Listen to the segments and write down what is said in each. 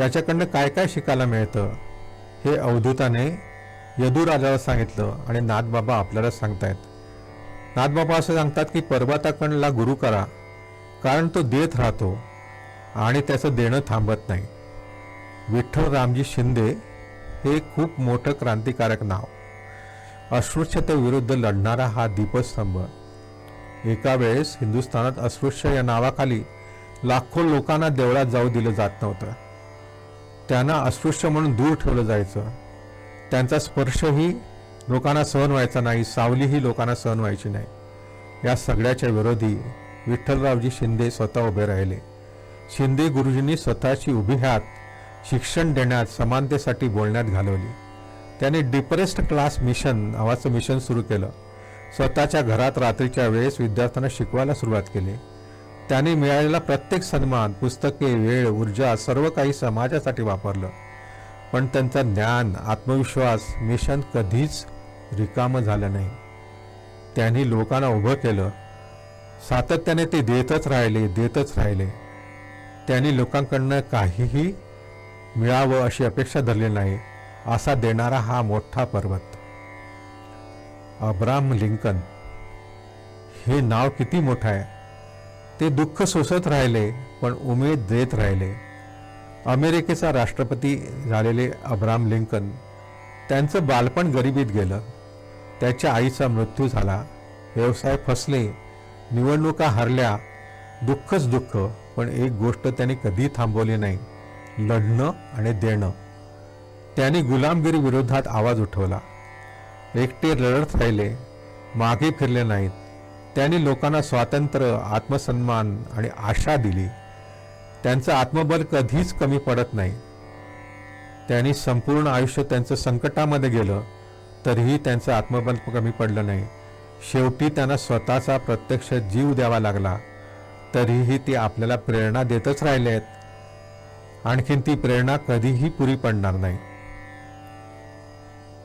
याच्याकडनं काय काय शिकायला मिळतं? हे अवधूताने यदुराजाला सांगितलं आणि नाथबाबा आपल्याला सांगतायत. नाथबाबा असं सांगतात की पर्वताकडला गुरु करा कारण तो देत राहतो आणि त्याचं देणं थांबत नाही. विठ्ठल रामजी शिंदे हे खूप मोठं क्रांतिकारक नाव. अस्पृश्यतेविरुद्ध लढणारा हा दीपस्तंभ. एका वेळेस हिंदुस्थानात अस्पृश्य या नावाखाली लाखो लोकांना देवळात जाऊ दिलं जात नव्हतं. त्यांना अस्पृश्य म्हणून दूर ठेवलं जायचं. त्यांचा स्पर्शही लोकांना सहन व्हायचा नाही सावलीही लोकांना सहन व्हायची नाही. या सगळ्याच्या विरोधी विठ्ठलरावजी शिंदे स्वतः उभे राहिले. शिंदे गुरुजींनी स्वतःची उभी हात शिक्षण देण्यात समानतेसाठी बोलण्यात घालवली. त्याने डिप्रेस्ड क्लास मिशन नावाचं मिशन सुरू केलं. स्वतःच्या घरात रात्रीच्या वेळेस विद्यार्थ्यांना शिकवायला सुरुवात केली. त्याने मिळालेला प्रत्येक सन्मान पुस्तके वेळ ऊर्जा सर्व काही समाजासाठी वापरलं. पण त्यांचा ज्ञान आत्मविश्वास मिशन कधीच रिकामं झालं नाही. त्यांनी लोकांना उभं केलं. सातत्याने ते देतच राहिले देतच राहिले. त्यांनी लोकांकडनं काहीही मिळावं अशी अपेक्षा धरली नाही असा देणारा हा मोठा पर्वत. अब्राम लिंकन हे नाव किती मोठं आहे? ते दुःख सोसत राहिले पण उमेद देत राहिले. अमेरिकेचा राष्ट्रपती झालेले अब्राम लिंकन त्यांचं बालपण गरिबीत गेलं. त्याच्या आईचा मृत्यू झाला. व्यवसाय फसले निवडणुका हरल्या. दुःखच दुःख पण एक गोष्ट त्यांनी कधी थांबवली नाही लढणं आणि देणं. त्याने गुलामगिरी विरोधात आवाज उठवला. एकटे लढत राहिले मागे फिरले नाहीत. त्यांनी लोकांना स्वातंत्र्य आत्मसन्मान आणि आशा दिली. त्यांचं आत्मबल कधीच कमी पडत नाही. त्यांनी संपूर्ण आयुष्य त्यांचं संकटामध्ये गेलं तरीही त्यांचं आत्मबल कमी पडलं नाही. शेवटी त्यांना स्वतःचा प्रत्यक्ष जीव द्यावा लागला. तरीही ते आपल्याला प्रेरणा देतच राहिले आहेत. आणखीन ती प्रेरणा कधीही पुरी पडणार नाही.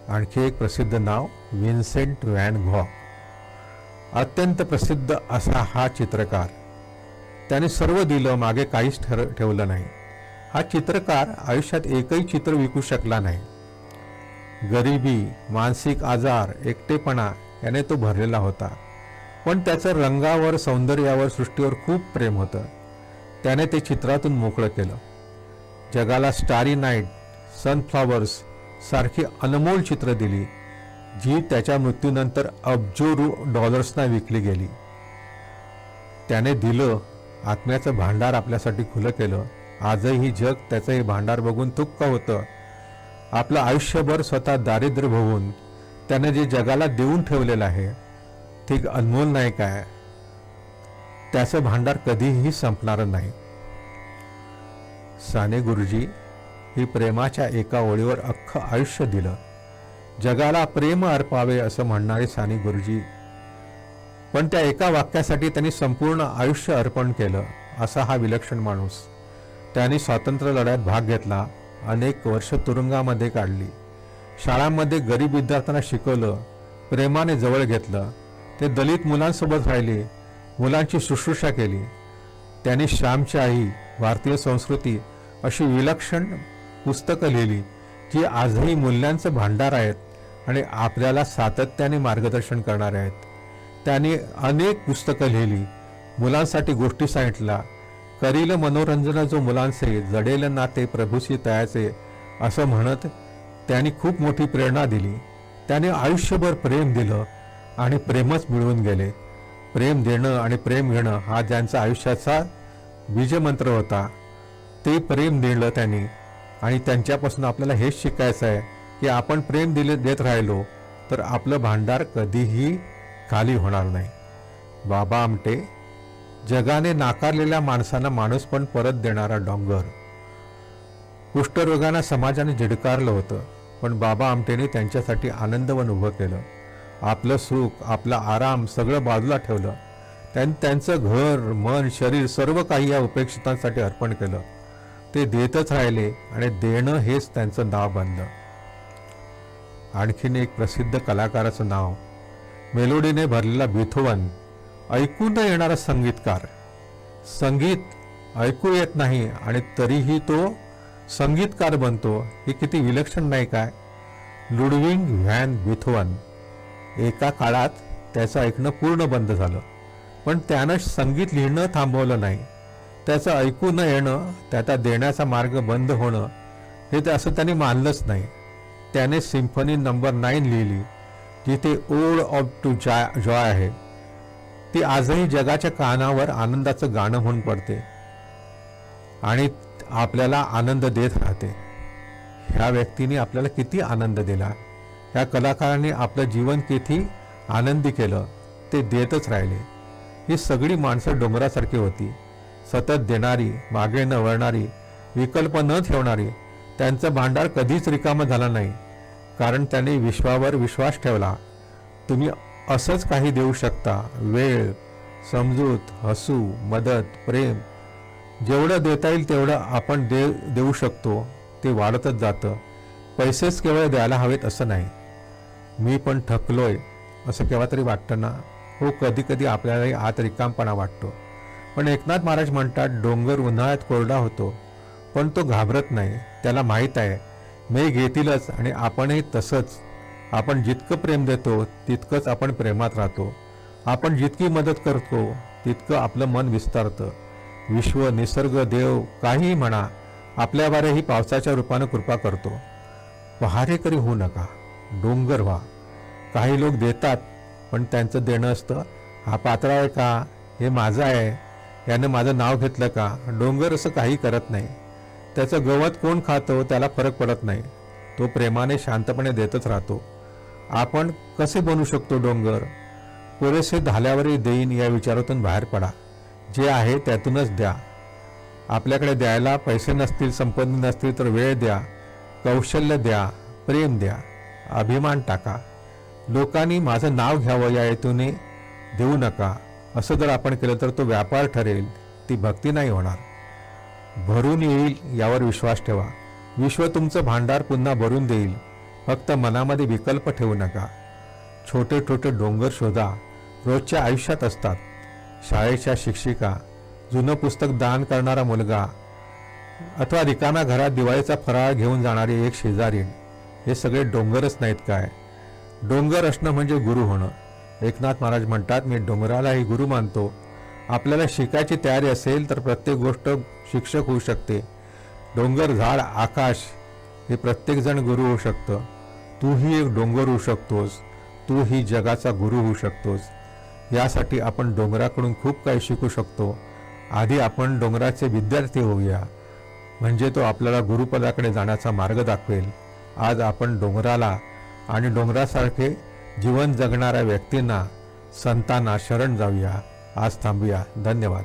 आणखी एक प्रसिद्ध नाव विन्सेंट व्हॅन घॉ. अत्यंत प्रसिद्ध असा हा चित्रकार. त्याने सर्व दिलं मागे काहीच ठर ठेवलं नाही. हा चित्रकार आयुष्यात एकही चित्र विकू शकला नाही. गरिबी मानसिक आजार एकटेपणा याने तो भरलेला होता. पण त्याचं रंगावर सौंदर्यावर सृष्टीवर खूप प्रेम होतं. त्याने ते चित्रातून मोकळं केलं. जगाला स्टारी नाईट सनफ्लॉवर्स सारखी अनमोल चित्र दिली. जी त्याच्या मृत्यूनंतर अब्जो रु डॉलर्सना विकली गेली. त्याने दिलं आत्म्याचं भांडार आपल्यासाठी खुलं केलं. आजही जग त्याचं हे भांडार बघून तुक्क होतं. आपलं आयुष्यभर स्वतः दारिद्र्य भोगून त्याने जे जगाला देऊन ठेवलेलं आहे ते अनमोल नाही काय? त्याचं भांडार कधीही संपणार नाही. साने गुरुजी ही प्रेमाच्या एका ओळीवर अख्खं आयुष्य दिलं. जगाला प्रेम अर्पावे असं म्हणणारे साने गुरुजी. पण त्या एका वाक्यासाठी त्यांनी संपूर्ण आयुष्य अर्पण केलं असा हा विलक्षण माणूस. त्यांनी स्वातंत्र्य लढ्यात भाग घेतला अनेक वर्ष तुरुंगामध्ये काढली. शाळांमध्ये गरीब विद्यार्थ्यांना शिकवलं प्रेमाने जवळ घेतलं. ते दलित मुलांसोबत राहिले मुलांची शुश्रूषा केली. त्यांनी श्यामची आई भारतीय संस्कृती अशी विलक्षण पुस्तकं लिहिली जी आजही मूल्यांचं भांडार आहेत. आणि आपल्याला सातत्याने मार्गदर्शन करणारे आहेत. त्यांनी अनेक पुस्तकं लिहिली मुलांसाठी गोष्टी सांगितल्या. करील मनोरंजन जो मुलांचे जडेल नाते प्रभूशी तयाचे असं म्हणत त्यांनी खूप मोठी प्रेरणा दिली. त्याने आयुष्यभर प्रेम दिलं आणि प्रेमच मिळवून गेले. प्रेम देणं आणि प्रेम घेणं हा ज्यांचा आयुष्याचा बीजमंत्र होता ते प्रेम दिलं त्यांनी. आणि त्यांच्यापासून आपल्याला हेच शिकायचं आहे की आपण प्रेम दिले देत राहिलो तर आपलं भांडार कधीही खाली होणार नाही. बाबा आमटे जगाने नाकारलेल्या माणसांना माणूस पण परत देणारा डोंगर. कुष्ठरोगांना समाजाने झिडकारलं होतं पण बाबा आमटेने त्यांच्यासाठी आनंदवन उभं केलं. आपलं सुख आपला आराम सगळं बाजूला ठेवलं. त्यां त्यांचं घर मन शरीर सर्व काही या उपेक्षितांसाठी अर्पण केलं. ते देतच राहिले आणि देणं हेच त्यांचं नाव बनलं. आणखीन एक प्रसिद्ध कलाकाराचं नाव. मेलोडीने भरलेला बिथोवन ऐकू न येणारा संगीतकार. संगीत ऐकू येत नाही आणि तरीही तो संगीतकार बनतो हे किती विलक्षण नाही काय? Ludwig van Beethoven. एका काळात त्याचं ऐकणं पूर्ण बंद झालं. पण त्यानं संगीत लिहिणं थांबवलं नाही. त्याचं ऐकू न येणं त्याचा देण्याचा मार्ग बंद होणं हे असं त्याने मानलंच नाही. त्याने सिम्फनी नंबर नाईन लिहिली जिथे ode of to joy joy आहे. ती आजही जगाच्या कानावर आनंदाचं गाणं म्हणून पडते आणि आपल्याला आनंद देत राहते. ह्या व्यक्तीने आपल्याला किती आनंद दिला. ह्या कलाकाराने आपलं जीवन किती आनंदी केलं ते देतच राहिले. ही सगळी माणसं डोंगरासारखी होती. सतत देणारी मागे न वळणारी विकल्प न ठेवणारी त्यांचं भांडार कधीच रिकामं झालं नाही कारण त्यांनी विश्वावर विश्वास ठेवला. तुम्ही असंच काही देऊ शकता. वेळ समजूत हसू मदत प्रेम जेवढं देता येईल तेवढं आपण दे देऊ शकतो. ते वाढतच जातं. पैसेच केवळ द्यायला हवेत असं नाही. मी पण थकलोय असं केव्हा तरी वाटतं ना? हो कधी कधी आपल्यालाही आत रिकामपणा वाटतो. पण एकनाथ महाराज म्हणतात डोंगर उन्हाळ्यात कोरडा होतो. पण तो घाबरत नाही त्याला माहीत आहे मेघ घेतीलच आणि आपणही तसंच. आपण जितकं प्रेम देतो तितकंच आपण प्रेमात राहतो. आपण जितकी मदत करतो तितकं आपलं मन विस्तारतं. विश्व निसर्ग देव काहीही म्हणा आपल्यावरही पावसाच्या रूपानं कृपा करतो. पहारेकरी होऊ नका डोंगर व्हा. काही लोक देतात पण त्यांचं देणं असतं हा पात्र आहे का? हे माझं आहे. यानं माझं नाव घेतलं का? डोंगर असं काही करत नाही. त्याचं गवत कोण खातं त्याला फरक पडत नाही. तो प्रेमाने शांतपणे देतच राहतो. आपण कसे बनू शकतो डोंगर? पुरेसे झाल्यावरही देईन या विचारातून बाहेर पडा. जे आहे त्यातूनच द्या. आपल्याकडे द्यायला पैसे नसतील संपत्ती नसतील तर वेळ द्या. कौशल्य द्या. प्रेम द्या. अभिमान टाका. लोकांनी माझं नाव घ्यावं या हेतूने देऊ नका. असं जर आपण केलं तर तो व्यापार ठरेल. ती भक्ती नाही होणार. भरून येईल यावर विश्वास ठेवा. विश्व तुमचं भांडार पुन्हा भरून देईल. फक्त मनामध्ये विकल्प ठेवू नका. छोटे छोटे डोंगर शोधा. रोजच्या आयुष्यात असतात. शाळेच्या शिक्षिका जुनं पुस्तक दान करणारा मुलगा अथवा रिकाम्या घरात दिवाळीचा फराळ घेऊन जाणारी एक शेजारीण हे सगळे डोंगरच नाहीत काय? डोंगर असणं म्हणजे गुरु होणं. एकनाथ महाराज म्हणतात मी डोंगरालाही गुरु मानतो. आपल्याला शिकायची तयारी असेल तर प्रत्येक गोष्ट शिक्षक होऊ शकते. डोंगर झाड आकाश हे प्रत्येकजण गुरु होऊ शकतं. तूही एक डोंगर होऊ शकतोस. तू ही जगाचा गुरु होऊ शकतोस. यासाठी आपण डोंगराकडून खूप काही शिकू शकतो. आधी आपण डोंगराचे विद्यार्थी होऊया. म्हणजे तो आपल्याला गुरुपदाकडे जाण्याचा मार्ग दाखवेल. आज आपण डोंगराला आणि डोंगरासारखे जीवन जगणाऱ्या व्यक्तींना संतांना शरण जाऊया. आज थांबूया. धन्यवाद.